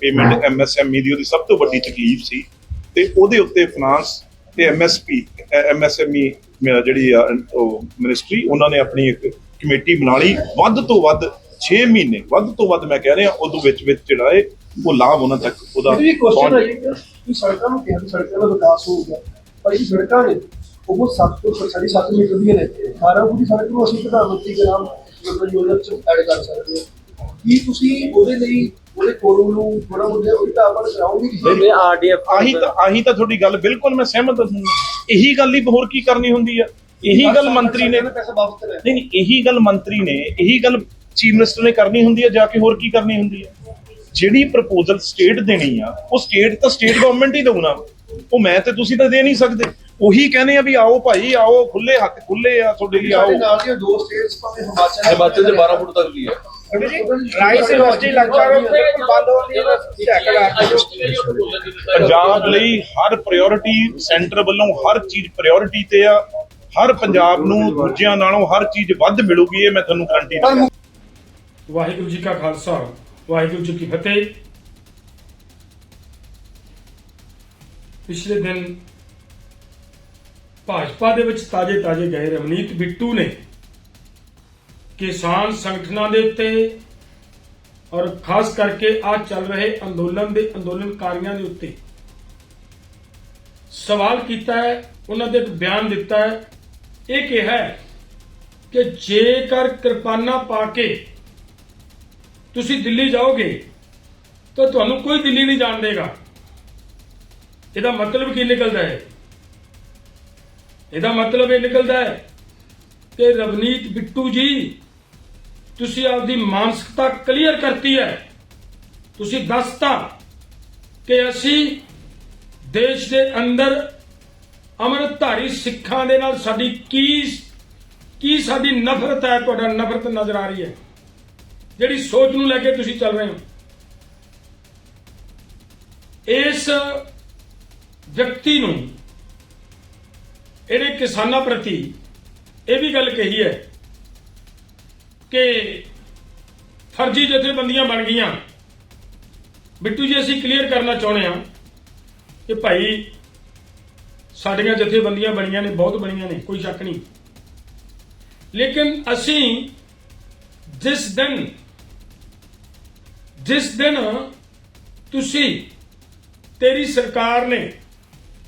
ਪੇਮੈਂਟ ਐਮਐਸਐਮਈ ਦੀ ਉਹਦੀ ਸਭ ਤੋਂ ਵੱਡੀ ਤਕਲੀਫ ਸੀ। ਤੇ ਉਹਦੇ ਉੱਤੇ ਫਾਈਨਾਂਸ ਤੇ ਐਮਐਸਪੀ ਐਮਐਸਐਮਈ ਜਿਹੜੀ ਆ, ਉਹ ਮਿਨਿਸਟਰੀ ਉਹਨਾਂ ਨੇ ਆਪਣੀ ਇੱਕ ਕਮੇਟੀ ਬਣਾ ਲਈ। ਵੱਧ ਤੋਂ ਵੱਧ 6 ਮਹੀਨੇ ਵੱਧ ਤੋਂ ਵੱਧ ਮੈਂ ਕਹਿ ਰਿਹਾ ਉਦੋਂ ਵਿੱਚ ਵਿੱਚ ਜਿਹੜਾ ਹੈ ਉਹ ਲਾਭ ਉਹਨਾਂ ਤੱਕ ਉਹਦਾ ਇਹ ਵੀ ਕੁਐਸਚਨ ਪਹੁੰਚ- ਹੈ ਜੀ ਕਿ ਸੜਕਾਂ ਨੂੰ ਕਿਹਾ ਵੀ ਸੜਕਾਂ ਦਾ ਵਿਕਾਸ ਹੋ ਗਿਆ ਪਰ ਇਹ ਸੜਕਾਂ ਨੇ ਉਹ 7 ਤੋਂ ਸਾਢੇ ਸੱਤ ਮੀਟਰ ਦੀਆਂ ਨੇ 18 ਫੁੱਟ ਦੀ ਸੜਕ ਨੂੰ ਅਸੀਂ ਪ੍ਰਧਾਨ ਮੰਤਰੀ ਗ੍ਰਾਮ ਯੋਜਨਾ ਯੋਜਨਾ ਚ ਐਡ ਕਰ ਸਕਦੇ ਹਾਂ। ਕੀ ਤੁਸੀਂ ਉਹਦੇ ਲਈ ਉਹਦੇ ਕੋਲੋਂ ਨੂੰ ਥੋੜਾ ਮੁੱਦੇ ਉਹਦੀ ਤਾਂ ਆਪਾਂ ਨੂੰ ਕਰਾਉਂਗੇ ਕਿ ਨਹੀਂ ਆਰਡੀਐਫ ਆਹੀ ਤਾਂ ਆਹੀ ਤਾਂ ਤੁਹਾਡੀ ਗੱਲ ਬਿਲਕੁਲ ਮੈਂ ਸਹਿਮਤ ਹਾਂ ਇਹੀ ਗੱਲ ਹੀ ਹੋਰ ਕੀ ਕਰਨੀ ਹੁੰਦੀ ਆ? ਇਹੀ ਗੱਲ ਮੰਤਰੀ ਨੇ ਨਹੀਂ ਨਹੀਂ ਇਹੀ ਗੱਲ ਮੰਤਰੀ ਨੇ ਇਹੀ ਗੱਲ ਚੀਫ ਮਿਨਿਸਟਰ ਨੇ ਕਰਨੀ ਹੁੰਦੀ ਆ ਜਾ ਕੇ ਹੋਰ ਕੀ ਕਰਨੀ ਹੁੰਦੀ ਆ ਜਿਹੜੀ ਪ੍ਰਪੋਜ਼ਲ ਸਟੇਟ ਦੇਣੀ ਆ ਉਹ ਸਟੇਟ ਤਾਂ ਸਟੇਟ ਗਵਰਨਮੈਂਟ ਹੀ ਦਊਣਾ ਉਹ ਮੈਂ ਤੇ ਤੁਸੀਂ ਤਾਂ ਦੇ ਨਹੀਂ ਸਕਦੇ। ਉਹੀ ਕਹਿੰਦੇ ਆ ਵੀ ਆਓ ਭਾਈ ਆਓ ਖੁੱਲੇ ਹੱਥ ਖੁੱਲੇ ਆ ਤੁਹਾਡੇ ਲਈ ਆਓ। ਸਾਡੇ ਨਾਲ ਦੀਆਂ ਦੋ ਸਟੇਟਸ ਭਾਵੇਂ ਹਿਮਾਚਲ ਹਿਮਾਚਲ ਦੇ 12 ਫੁੱਟ ਤੱਕ ਦੀ ਹੈ। ਰਾਈਸ ਬੰਦ ਹੋਣ ਹੈ ਪੰਜਾਬ ਲਈ ਹਰ ਪ੍ਰਾਇੋਰਟੀ ਸੈਂਟਰ ਵੱਲੋਂ ਹਰ ਚੀਜ਼ ਪ੍ਰਾਇੋਰਟੀ ਤੇ ਆ। ਹਰ ਪੰਜਾਬ ਨੂੰ ਦੂਜਿਆਂ ਨਾਲੋਂ ਹਰ ਚੀਜ਼ ਵੱਧ ਮਿਲੂਗੀ ਇਹ ਮੈਂ ਤੁਹਾਨੂੰ ਗਰੰਟੀ ਦਿੰਦਾ। ਵਾਹਿਗੁਰੂ ਜੀ ਕਾ ਖਾਲਸਾ, ਵਾਹਿਗੁਰੂ ਜੀ ਕੀ ਫਤਿਹ। ਪਿਛਲੇ ਦਿਨ ਭਾਜਪਾ ਦੇ ਵਿੱਚ ਤਾਜੇ ਤਾਜੇ ਗਏ ਰਵਨੀਤ ਬਿੱਟੂ ਨੇ ਕਿਸਾਨ ਸੰਗਠਨਾਂ ਦੇ ਉੱਤੇ ਔਰ ਖਾਸ ਕਰਕੇ ਆ ਚੱਲ ਰਹੇ ਅੰਦੋਲਨ ਦੇ ਅੰਦੋਲਨਕਾਰੀਆਂ ਦੇ ਉੱਤੇ ਸਵਾਲ ਕੀਤਾ ਹੈ, ਉਹਨਾਂ ਦੇ ਬਿਆਨ ਦਿੱਤਾ ਹੈ। ਇਹ ਕਿਹਾ ਕਿ ਜੇਕਰ ਕਿਰਪਾਨਾਂ ਪਾ ਕੇ ਤੁਸੀਂ ਦਿੱਲੀ ਜਾਓਗੇ, ਤਾਂ ਤੁਹਾਨੂੰ ਕੋਈ ਦਿੱਲੀ ਨਹੀਂ ਜਾਣ ਦੇਗਾ। ਇਹਦਾ ਮਤਲਬ ਕੀ ਨਿਕਲਦਾ ਹੈ? ਇਹਦਾ ਮਤਲਬ ਇਹ ਨਿਕਲਦਾ ਹੈ ਕਿ ਰਵਨੀਤ ਬਿੱਟੂ ਜੀ, ਤੁਸੀਂ ਆਪਦੀ ਮਾਨਸਿਕਤਾ ਕਲੀਅਰ ਕਰਤੀ ਹੈ। ਤੁਸੀਂ ਦੱਸਤਾ ਕਿ ਅਸੀਂ ਦੇਸ਼ ਦੇ ਅੰਦਰ ਅੰਮ੍ਰਿਤਧਾਰੀ ਸਿੱਖਾਂ ਦੇ ਨਾਲ ਸਾਡੀ ਕੀ ਕੀ ਸਾਡੀ ਨਫ਼ਰਤ ਹੈ, ਤੁਹਾਡਾ ਨਫ਼ਰਤ ਨਜ਼ਰ ਆ ਰਹੀ ਹੈ। ਜਿਹੜੀ ਸੋਚ ਨੂੰ ਲੈ ਕੇ ਤੁਸੀਂ ਚੱਲ ਰਹੇ ਹੋ। ਇਸ ਵਿਅਕਤੀ ਨੂੰ, ਇਹਦੇ ਕਿਸਾਨਾਂ ਪ੍ਰਤੀ ਇਹ ਵੀ ਗੱਲ ਕਹੀ ਹੈ ਕਿ ਫਰਜ਼ੀ ਜਥੇਬੰਦੀਆਂ ਬਣ ਗਈਆਂ। ਬਿੱਟੂ ਜੀ, ਅਸੀਂ ਕਲੀਅਰ ਕਰਨਾ ਚਾਹੁੰਦੇ ਹਾਂ ਕਿ ਭਾਈ ਸਾਡੀਆਂ ਜਥੇਬੰਦੀਆਂ ਬਣੀਆਂ ਨੇ, ਬਹੁਤ ਬਣੀਆਂ ਨੇ, ਕੋਈ ਸ਼ੱਕ ਨਹੀਂ। ਲੇਕਿਨ ਅਸੀਂ ਜਿਸ ਦਿਨ ਜਿਸ ਦਿਨ ਤੁਸੀਂ ਤੇਰੀ ਸਰਕਾਰ ਨੇ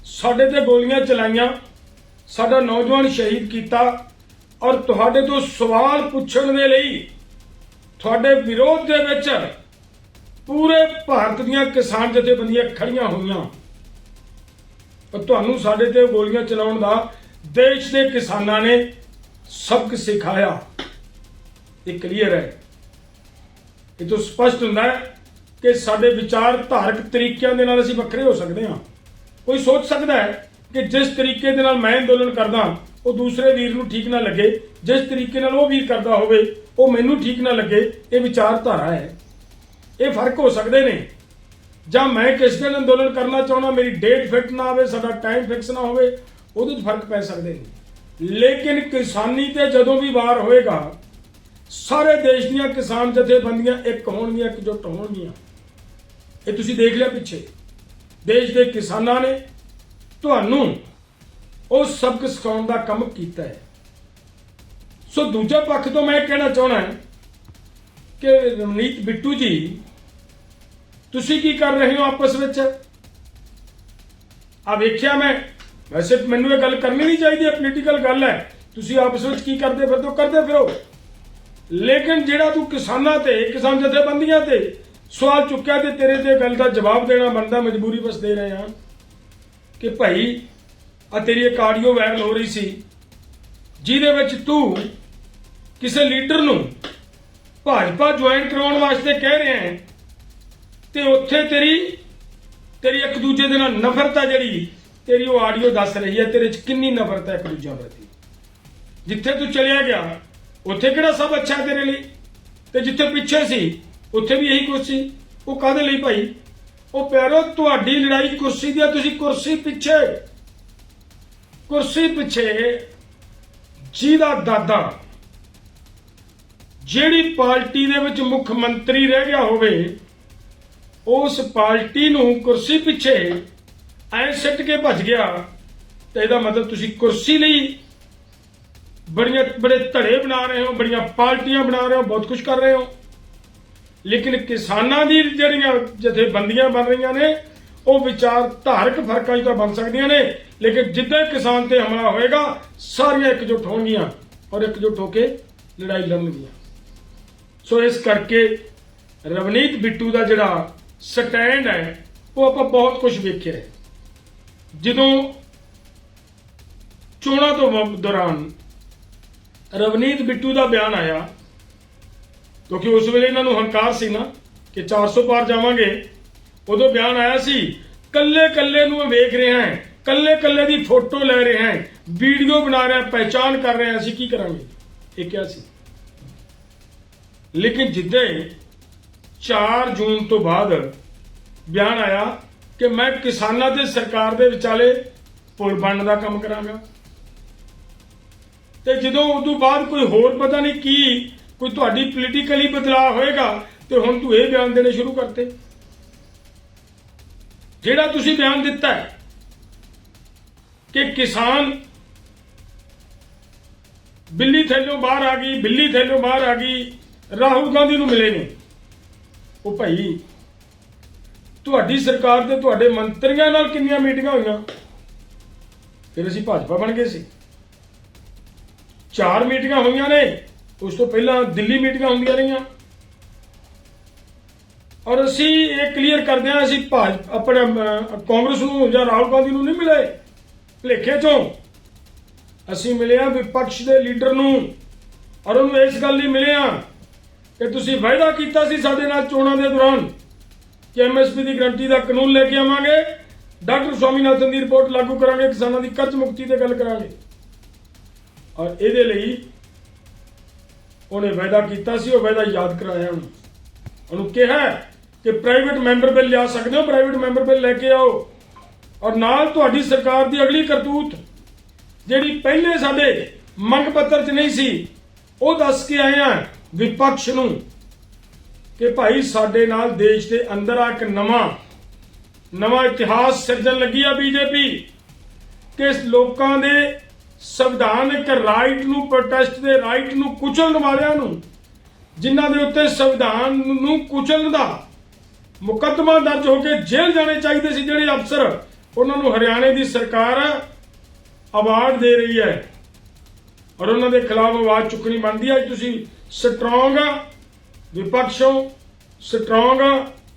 ਸਾਡੇ ਤੇ ਗੋਲੀਆਂ ਚਲਾਈਆਂ, ਸਾਡਾ ਨੌਜਵਾਨ ਸ਼ਹੀਦ ਕੀਤਾ ਔਰ ਤੁਹਾਡੇ ਤੋਂ ਸਵਾਲ ਪੁੱਛਣ ਦੇ ਲਈ ਤੁਹਾਡੇ ਵਿਰੋਧ ਦੇ ਵਿੱਚ ਪੂਰੇ ਭਾਰਤ ਦੀਆਂ ਕਿਸਾਨ ਜਥੇਬੰਦੀਆਂ ਖੜੀਆਂ ਹੋਈਆਂ। ਪਰ ਤੁਹਾਨੂੰ ਸਾਡੇ ਤੇ ਗੋਲੀਆਂ ਚਲਾਉਣ ਦਾ ਦੇਸ਼ ਦੇ ਕਿਸਾਨਾਂ ਨੇ ਸਬਕ ਸਿਖਾਇਆ। ਇਹ ਕਲੀਅਰ ਹੈ। ਇਹ ਤੋਂ ਸਪਸ਼ਟ ਹੁੰਦਾ ਹੈ ਕਿ ਸਾਡੇ ਵਿਚਾਰ ਧਾਰਕ ਤਰੀਕਿਆਂ ਦੇ ਨਾਲ ਅਸੀਂ ਵੱਖਰੇ ਹੋ ਸਕਦੇ ਹਾਂ। ਕੋਈ ਸੋਚ ਸਕਦਾ ਹੈ ਕਿ ਜਿਸ ਤਰੀਕੇ ਦੇ ਨਾਲ ਮੈਂ ਅੰਦੋਲਨ ਕਰਦਾ, ਉਹ ਦੂਸਰੇ ਵੀਰ ਨੂੰ ਠੀਕ ਨਾ ਲੱਗੇ, ਜਿਸ ਤਰੀਕੇ ਨਾਲ ਉਹ ਵੀਰ ਕਰਦਾ ਹੋਵੇ, ਉਹ ਮੈਨੂੰ ਠੀਕ ਨਾ ਲੱਗੇ, ਇਹ ਵਿਚਾਰਧਾਰਾ ਹੈ। ਇਹ ਫ਼ਰਕ ਹੋ ਸਕਦੇ ਨੇ। ਜਾਂ ਮੈਂ ਕਿਸ ਦਿਨ ਅੰਦੋਲਨ ਕਰਨਾ ਚਾਹੁੰਦਾ, ਮੇਰੀ ਡੇਟ ਫਿਕਸ ਨਾ ਹੋਵੇ ਸਾਡਾ ਟਾਈਮ ਫਿਕਸ ਨਾ ਹੋਵੇ, ਉਹਦੇ 'ਚ ਫ਼ਰਕ ਪੈ ਸਕਦੇ ਨੇ। ਲੇਕਿਨ ਕਿਸਾਨੀ ਤੇ ਜਦੋਂ ਵੀ ਵਾਰ ਹੋਏਗਾ ਸਾਰੇ ਦੇਸ਼ ਦੀਆਂ ਕਿਸਾਨ ਜਥੇਬੰਦੀਆਂ ਇੱਕ ਹੋਣਗੀਆਂ ਇਕਜੁੱਟ ਹੋਣਗੀਆਂ। ਇਹ ਤੁਸੀਂ ਦੇਖ ਲਿਆ ਪਿੱਛੇ। ਦੇਸ਼ ਦੇ ਕਿਸਾਨਾਂ ਨੇ ਤੁਹਾਨੂੰ ਉਹ ਸਬਕ ਸਿਖਾਉਣ ਦਾ ਕੰਮ ਕੀਤਾ ਹੈ। ਸੋ ਦੂਜੇ ਪੱਖ ਤੋਂ ਮੈਂ ਇਹ ਕਹਿਣਾ ਚਾਹਣਾ ਹੈ ਕਿ ਰਮਨੀਤ ਬਿੱਟੂ ਜੀ, ਤੁਸੀਂ ਕੀ ਕਰ ਰਹੇ ਹੋ ਆਪਸ ਵਿੱਚ? ਆ ਵੇਖਿਆ ਮੈਂ। ਵੈਸੇ ਮੈਨੂੰ ਇਹ ਗੱਲ ਕਰਨੀ ਨਹੀਂ ਚਾਹੀਦੀ, ਇਹ ਪੋਲੀਟੀਕਲ ਗੱਲ ਹੈ। ਤੁਸੀਂ ਆਪਸ ਵਿੱਚ ਕੀ ਕਰਦੇ ਫਿਰਦੇ ਹੋ? ਕਰਦੇ ਫਿਰੋ। ਲੇਕਿਨ ਜਿਹੜਾ ਤੂੰ ਕਿਸਾਨਾਂ ਤੇ, ਕਿਸਾਨ ਜਥੇਬੰਦੀਆਂ ਤੇ ਸਵਾਲ ਚੁੱਕਿਆ ਤੇ ਤੇਰੇ ਤੇ ਗੱਲ ਦਾ ਜਵਾਬ ਦੇਣਾ ਬਣਦਾ ਮਜਬੂਰੀ ਬਸ ਦੇ ਰਹੇ ਹਾਂ ਕਿ ਭਾਈ ਆ ਤੇਰੀ ਇੱਕ ਆਡੀਓ ਵਾਇਰਲ ਹੋ ਰਹੀ ਸੀ, ਜਿਹਦੇ ਵਿੱਚ ਤੂੰ ਕਿਸੇ ਲੀਡਰ ਨੂੰ ਭਾਜਪਾ ਜੁਆਇਨ ਕਰਾਉਣ ਵਾਸਤੇ ਕਹਿ ਰਿਹਾ ਹੈ ਤੇ ਉੱਥੇ ਤੇਰੀ ਤੇਰੀ ਇੱਕ ਦੂਜੇ ਦੇ ਨਾਲ ਨਫ਼ਰਤ ਆ ਜਿਹੜੀ, ਤੇਰੀ ਉਹ ਆਡੀਓ ਦੱਸ ਰਹੀ ਹੈ, ਤੇਰੇ 'ਚ ਕਿੰਨੀ ਨਫ਼ਰਤ ਹੈ ਇੱਕ ਦੂਜਿਆਂ ਪ੍ਰਤੀ? ਜਿੱਥੇ ਤੂੰ ਚਲਿਆ ਗਿਆ ਉੱਥੇ ਕਿਹੜਾ ਸਭ ਅੱਛਾ ਤੇਰੇ ਲਈ? ਤੇ ਜਿੱਥੇ ਪਿੱਛੇ ਸੀ, ਉੱਥੇ ਵੀ ਇਹੀ ਕੁਛ ਸੀ। ਉਹ ਕਾਹਦੇ ਲਈ ਭਾਈ? ਉਹ ਪਿਆਰੋ, ਤੁਹਾਡੀ ਲੜਾਈ ਕੁਰਸੀ ਦੀ ਆ, ਤੁਸੀਂ ਕੁਰਸੀ ਪਿੱਛੇ। ਕੁਰਸੀ ਪਿੱਛੇ ਜਿਹਦਾ ਦਾਦਾ, ਜਿਹੜੀ ਪਾਰਟੀ ਦੇ ਵਿੱਚ ਮੁੱਖ ਮੰਤਰੀ ਰਹਿ ਗਿਆ ਹੋਵੇ, ਉਸ ਪਾਰਟੀ ਨੂੰ ਕੁਰਸੀ ਪਿੱਛੇ ਐ ਸਿੱਟ ਕੇ ਭੱਜ ਗਿਆ, ਤੇ ਇਹਦਾ ਮਤਲਬ ਤੁਸੀਂ ਕੁਰਸੀ ਲਈ ਬੜੀਆਂ, ਬੜੇ ਧੜੇ ਬਣਾ ਰਹੇ ਹੋ, ਬੜੀਆਂ ਪਾਰਟੀਆਂ ਬਣਾ ਰਹੇ ਹੋ, ਬਹੁਤ ਕੁਝ ਕਰ ਰਹੇ ਹੋ। ਲੇਕਿਨ ਕਿਸਾਨਾਂ ਦੀ ਜਿਹੜੀਆਂ ਜਥੇਬੰਦੀਆਂ ਬਣ ਰਹੀਆਂ ਨੇ, ਉਹ ਵਿਚਾਰ ਧਾਰਕ ਫਰਕਾਂ 'ਚ ਤਾਂ ਬਣ ਸਕਦੀਆਂ ਨੇ। ਲੇਕਿਨ ਜਿੱਦਾਂ ਕਿਸਾਨ ਤੇ ਹਮਲਾ ਹੋਏਗਾ, ਸਾਰੀਆਂ ਇਕਜੁੱਟ ਹੋਣਗੀਆਂ ਔਰ ਇਕਜੁੱਟ ਹੋ ਕੇ ਲੜਾਈ ਲੜਨਗੀਆਂ। ਸੋ ਇਸ ਕਰਕੇ ਰਵਨੀਤ ਬਿੱਟੂ ਦਾ ਜਿਹੜਾ ਸਟੈਂਡ ਹੈ, ਉਹ ਆਪਾਂ ਬਹੁਤ ਕੁਝ ਵੇਖਿਆ ਜਦੋਂ ਚੋਣਾਂ ਤੋਂ ਵ- ਦੌਰਾਨ ਰਵਨੀਤ ਬਿੱਟੂ ਦਾ ਬਿਆਨ ਆਇਆ, ਕਿਉਂਕਿ ਉਸ ਵੇਲੇ ਇਹਨਾਂ ਨੂੰ ਹੰਕਾਰ ਸੀ ਨਾ, ਕਿ 400 ਪਾਰ ਜਾਵਾਂਗੇ, ਉਦੋਂ ਬਿਆਨ ਆਇਆ ਸੀ, ਕੱਲੇ ਕੱਲੇ ਨੂੰ ਮੈਂ ਵੇਖ ਰਿਹਾ ਹਾਂ, ਕੱਲੇ ਕੱਲੇ ਦੀ ਫੋਟੋ ਲੈ ਰਿਹਾ ਹਾਂ, ਵੀਡੀਓ ਬਣਾ ਰਿਹਾ ਪਹਿਚਾਨ ਕਰ ਰਿਹਾ ਅਸੀਂ ਕੀ ਕਰਾਂਗੇ? ਇਹ ਕਿਹਾ ਸੀ। ਲੇਕਿਨ ਜਿੱਦਾਂ ਹੀ 4 ਜੂਨ ਤੋਂ ਬਾਅਦ ਬਿਆਨ ਆਇਆ ਕਿ ਮੈਂ ਕਿਸਾਨਾਂ ਤੇ ਸਰਕਾਰ ਦੇ ਵਿਚਾਲੇ ਪੁਲ ਬਣਨ ਦਾ ਕੰਮ ਕਰਾਂਗਾ ਤੇ ਜਦੋਂ ਉਦੋਂ ਬਾਅਦ ਕੋਈ ਹੋਰ ਪਤਾ ਨਹੀਂ ਕੀ, ਕੋਈ ਤੁਹਾਡੀ ਪੋਲੀਟੀਕਲੀ ਬਦਲਾਅ ਹੋਏਗਾ, ਤੇ ਹੁਣ ਤੂੰ ਇਹ ਬਿਆਨ ਦੇਣੇ ਸ਼ੁਰੂ ਕਰਤੇ। ਜਿਹੜਾ ਤੁਸੀਂ ਬਿਆਨ ਦਿੱਤਾ ਹੈ ਕਿ ਕਿਸਾਨ ਬਿੱਲੀ ਥੈਲੋਂ ਬਾਹਰ ਆ ਗਈ, ਬਿੱਲੀ ਥੱਲੋਂ ਬਾਹਰ ਆ ਗਈ, ਰਾਹੁਲ ਗਾਂਧੀ ਨੂੰ ਮਿਲੇ ਨੇ ਉਹ ਭਾਈ, ਤੁਹਾਡੀ ਸਰਕਾਰ ਤੇ ਤੁਹਾਡੇ ਮੰਤਰੀਆਂ ਨਾਲ ਕਿੰਨੀਆਂ ਮੀਟਿੰਗਾਂ ਹੋਈਆਂ? ਫਿਰ ਅਸੀਂ ਭਾਜਪਾ ਬਣ ਗਏ ਸੀ। ਚਾਰ ਮੀਟਿੰਗਾਂ ਹੋਈਆਂ ਨੇ, ਉਸ ਤੋਂ ਪਹਿਲਾਂ ਦਿੱਲੀ ਮੀਟਿੰਗਾਂ ਹੁੰਦੀਆਂ ਰਹੀਆਂ। ਔਰ ਅਸੀਂ ਇਹ ਕਲੀਅਰ ਕਰਦੇ ਹਾਂ, ਅਸੀਂ ਭਾਜ, ਆਪਣੇ ਕਾਂਗਰਸ ਨੂੰ ਜਾਂ ਰਾਹੁਲ ਗਾਂਧੀ ਨੂੰ ਨਹੀਂ ਮਿਲੇ, ਭਲੇਖੇ ਚੋਂ। ਅਸੀਂ ਮਿਲਿਆ ਵਿਪਕਸ਼ ਦੇ ਲੀਡਰ ਨੂੰ, ਔਰ ਉਹਨੂੰ ਇਸ ਗੱਲ ਲਈ ਮਿਲਿਆ ਕਿ ਤੁਸੀਂ ਵਾਅਦਾ ਕੀਤਾ ਸੀ ਸਾਡੇ ਨਾਲ ਚੋਣਾਂ ਦੇ ਦੌਰਾਨ ਕਿ ਐਮਐਸਪੀ ਦੀ ਗਰੰਟੀ ਦਾ ਕਾਨੂੰਨ ਲੈ ਕੇ ਆਵਾਂਗੇ। ਡਾਕਟਰ ਸਵਾਮੀਨਾਥਨ ਦੀ ਰਿਪੋਰਟ ਲਾਗੂ ਕਰਾਂਗੇ, ਕਿਸਾਨਾਂ ਦੀ ਕਰਜ਼ ਮੁਕਤੀ ਤੇ ਗੱਲ ਕਰਾਂਗੇ। ਔਰ ਇਹਦੇ ਲਈ ਉਹਨੇ ਵਾਅਦਾ ਕੀਤਾ ਸੀ, ਉਹ ਵਾਅਦਾ ਯਾਦ ਕਰਾਇਆ ਉਹਨੂੰ। ਉਹਨੂੰ ਕਿਹਾ ਕਿ ਪ੍ਰਾਈਵੇਟ ਮੈਂਬਰ ਬਿੱਲ ਲਿਆ ਸਕਦੇ ਹੋ? ਪ੍ਰਾਈਵੇਟ ਮੈਂਬਰ ਬਿੱਲ ਲੈ ਕੇ ਆਓ। ਔਰ ਨਾਲ ਤੁਹਾਡੀ ਸਰਕਾਰ ਦੀ ਅਗਲੀ ਕਰਤੂਤ, ਜਿਹੜੀ ਪਹਿਲੇ ਸਾਡੇ ਮੰਗ ਪੱਤਰ 'ਚ ਨਹੀਂ ਸੀ, ਉਹ ਦੱਸ ਕੇ ਆਏ ਆ ਵਿਪਕਸ਼ ਨੂੰ ਕਿ ਭਾਈ ਸਾਡੇ ਨਾਲ ਦੇਸ਼ ਦੇ ਅੰਦਰ ਆ ਇੱਕ ਨਵਾਂ ਨਵਾਂ ਇਤਿਹਾਸ ਸਿਰਜਣ ਲੱਗੀ ਆ ਬੀਜੇਪੀ, ਕਿ ਲੋਕਾਂ ਦੇ ਸੰਵਿਧਾਨਕ ਰਾਈਟ ਨੂੰ ਪ੍ਰੋਟੈਸਟ ਦੇ ਰਾਈਟ ਨੂੰ ਕੁਚਲਣ ਵਾਲਿਆਂ ਨੂੰ, ਜਿਨ੍ਹਾਂ ਦੇ ਉੱਤੇ ਸੰਵਿਧਾਨ ਨੂੰ ਕੁਚਲਣ ਦਾ ਮੁਕੱਦਮਾ ਦਰਜ ਹੋ ਕੇ ਜੇਲ੍ਹ ਜਾਣੇ ਚਾਹੀਦੇ ਸੀ ਜਿਹੜੇ ਅਫਸਰ ਉਹਨਾਂ ਨੂੰ ਹਰਿਆਣੇ ਦੀ ਸਰਕਾਰ ਅਵਾਰਡ ਦੇ ਰਹੀ ਹੈ। ਔਰ ਉਹਨਾਂ ਦੇ ਖਿਲਾਫ ਆਵਾਜ਼ ਚੁੱਕਣੀ ਬਣਦੀ ਹੈ। ਤੁਸੀਂ ਸਟਰੋਂਗ ਵਿਪਕਸ਼ੋਂ ਸਟਰੋਂਗ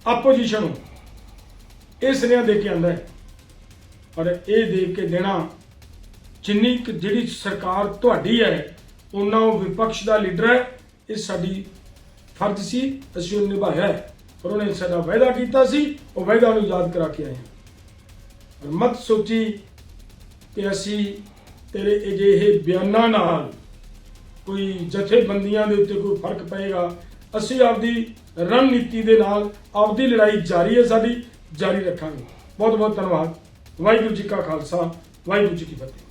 ਆਪੋਜੀਸ਼ਨ ਹੋ। ਇਹ ਸੁਨੇਹਾ ਦੇ ਕੇ ਆਂਦਾ ਹੈ। ਔਰ ਇਹ ਦੇਖ ਕੇ ਦੇਣਾ ਜਿੰਨੀ ਕੁ ਜਿਹੜੀ ਸਰਕਾਰ ਤੁਹਾਡੀ ਹੈ, ਉਹਨਾਂ ਉਹ ਵਿਪਕਸ਼ ਦਾ ਲੀਡਰ ਹੈ। ਇਹ ਸਾਡੀ ਫਰਜ਼ ਸੀ, ਅਸੀਂ ਉਹ ਨਿਭਾਇਆ ਹੈ। ਔਰ ਉਹਨੇ ਸਾਡਾ ਵਾਅਦਾ ਕੀਤਾ ਸੀ, ਉਹ ਵਾਅਦਾ ਨੂੰ ਯਾਦ ਕਰਾ ਕੇ ਆਏ ਹਾਂ। ਮਤ ਸੋਚੀ ਕਿ ਅਸੀਂ ਤੇਰੇ ਅਜਿਹੇ ਬਿਆਨਾਂ ਨਾਲ ਕੋਈ ਜਥੇਬੰਦੀਆਂ ਦੇ ਉੱਤੇ ਕੋਈ ਫ਼ਰਕ ਪਏਗਾ, ਅਸੀਂ ਆਪਦੀ ਰਣਨੀਤੀ ਦੇ ਨਾਲ ਆਪਦੀ ਲੜਾਈ ਜਾਰੀ ਹੈ ਸਾਡੀ, ਜਾਰੀ ਰੱਖਾਂਗੇ। ਬਹੁਤ ਬਹੁਤ ਧੰਨਵਾਦ। ਵਾਹਿਗੁਰੂ ਜੀ ਕਾ ਖਾਲਸਾ, ਵਾਹਿਗੁਰੂ ਜੀ ਕੀ ਫਤਿਹ।